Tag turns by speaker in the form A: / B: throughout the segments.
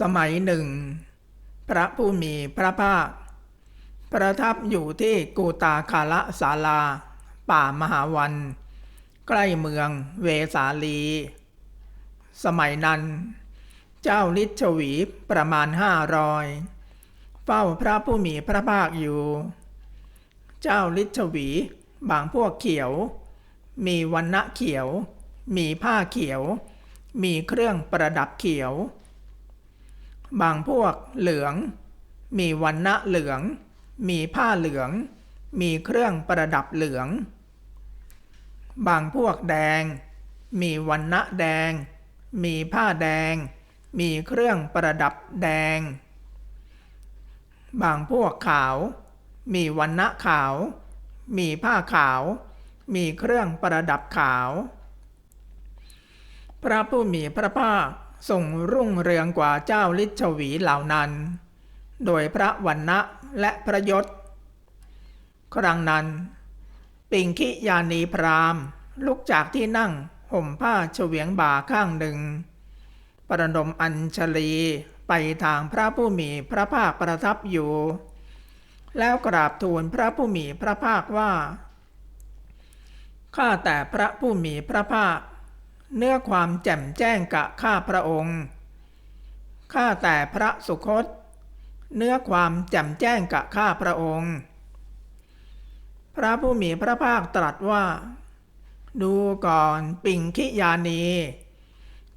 A: สมัยหนึ่ง พระผู้มีพระภาค ประทับอยู่ที่กูตาคาละศาลา ป่ามหาวัน ใกล้เมืองเวสาลี สมัยนั้น เจ้าลิชวีประมาณห้ารอยเฝ้าพระผู้มีพระภาคอยู่ เจ้าลิชวีบางพวกเขียว มีวันณะเขียว มีผ้าเขียว มีเครื่องประดับเขียว บางพวกเหลือง มีวันณะเหลือง มีผ้าเหลือง มีเครื่องประดับเหลือง บางพวกแดง มีวันณะแดง มีผ้าแดง มีเครื่องประดับแดง บางพวกขาว มีวันณะขาว มีผ้าขาว มีเครื่องประดับขาว พระผู้มีพระภาค ทรงรุ่งเรืองกว่าเจ้าลิชวีเหล่านั้น โดยพระวันณะและพระยศ ครั้งนั้น ปิงคิยานีพรามลุกจากที่นั่งห่มผ้าเฉวียงบ่าข้างหนึ่ง ประดมอัญชลีไปทางพระผู้มีพระภาคประทับอยู่ แล้วกราบทูลพระผู้มีพระภาคว่า ข้าแต่พระผู้มีพระภาค เนื้อความแจ่มแจ้งกะข้าพระองค์ ข้าแต่พระสุคต เนื้อความแจ่มแจ้งกะข้าพระองค์ พระผู้มีพระภาคตรัสว่า ดูก่อนปิงคิยานี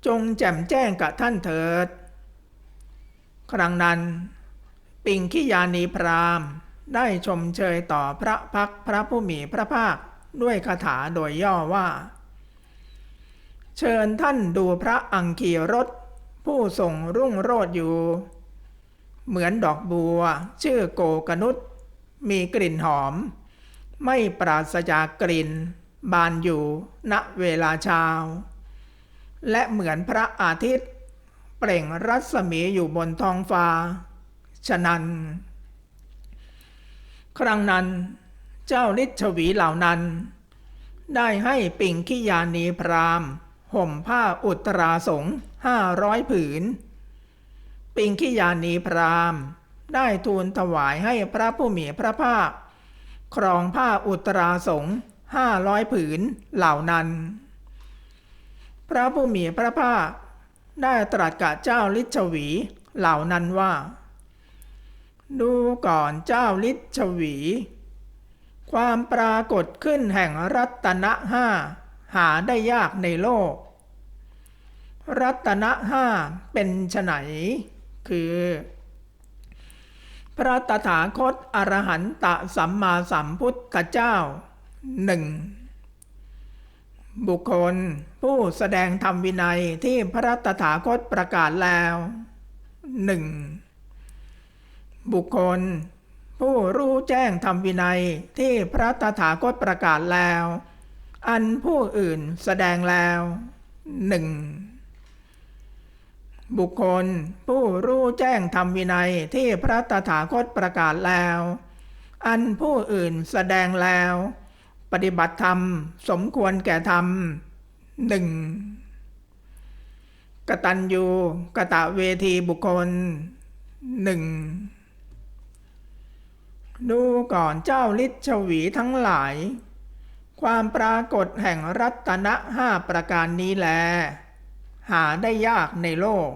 A: จงแจ่มแจ้งกับท่านเถิด ครั้งนั้น ปิงคิยานีพรามได้ชมเชยต่อพระพักพระผู้มีพระภาคด้วยคาถาโดยย่อว่า เชิญท่านดูพระอังคีรสผู้ทรงรุ่งโรจน์อยู่ เหมือนดอกบัว ชื่อโกกนุษมีกลิ่นหอม ไม่ปราศจากกลิ่น บานอยู่ณเวลาเช้า และเหมือนพระอาทิตย์ เปล่งรัศมีอยู่บนท้องฟ้า ฉะนั้น ครั้งนั้น เจ้าฤทชวีเหล่านั้น ได้ให้ปิงคิยานีพราม ห่มผ้าอุตราสงห้าร้อยผืน ปิงคิยานีพรามได้ทูลถวายให้พระผู้มีพระภาค ครองผ้าอุตราสงห้าร้อยผืนเหล่านั้น พระผู้มีพระภาค ได้ตรัสกับเจ้าลิชวีเหล่านั้นว่า ดูก่อนเจ้าลิชวี ความปรากฏขึ้นแห่งรัตนะห้า หาได้ยากในโลก รัตนะห้าเป็นไฉนคือ พระตถาคตอรหันตสัมมาสัมพุทธเจ้าหนึ่งบุคคลผู้แสดงธรรมวินัยที่พระตถาคตประกาศแล้วหนึ่งบุคคล ผู้รู้แจ้งธรรมวินัยที่พระตถาคตประกาศแล้ว อันผู้อื่นแสดงแล้วหนึ่งบุคคลผู้รู้แจ้งธรรมวินัยที่พระตถาคตประกาศแล้ว อันผู้อื่นแสดงแล้ว ปฏิบัติธรรมสมควรแก่ธรรมหนึ่งกตัญญูกะตะเวทีบุคคลหนึ่งดูก่อนเจ้าลิชวีทั้งหลาย ความปรากฏแห่งรัตนะห้าประการนี้แล หาได้ยากในโลก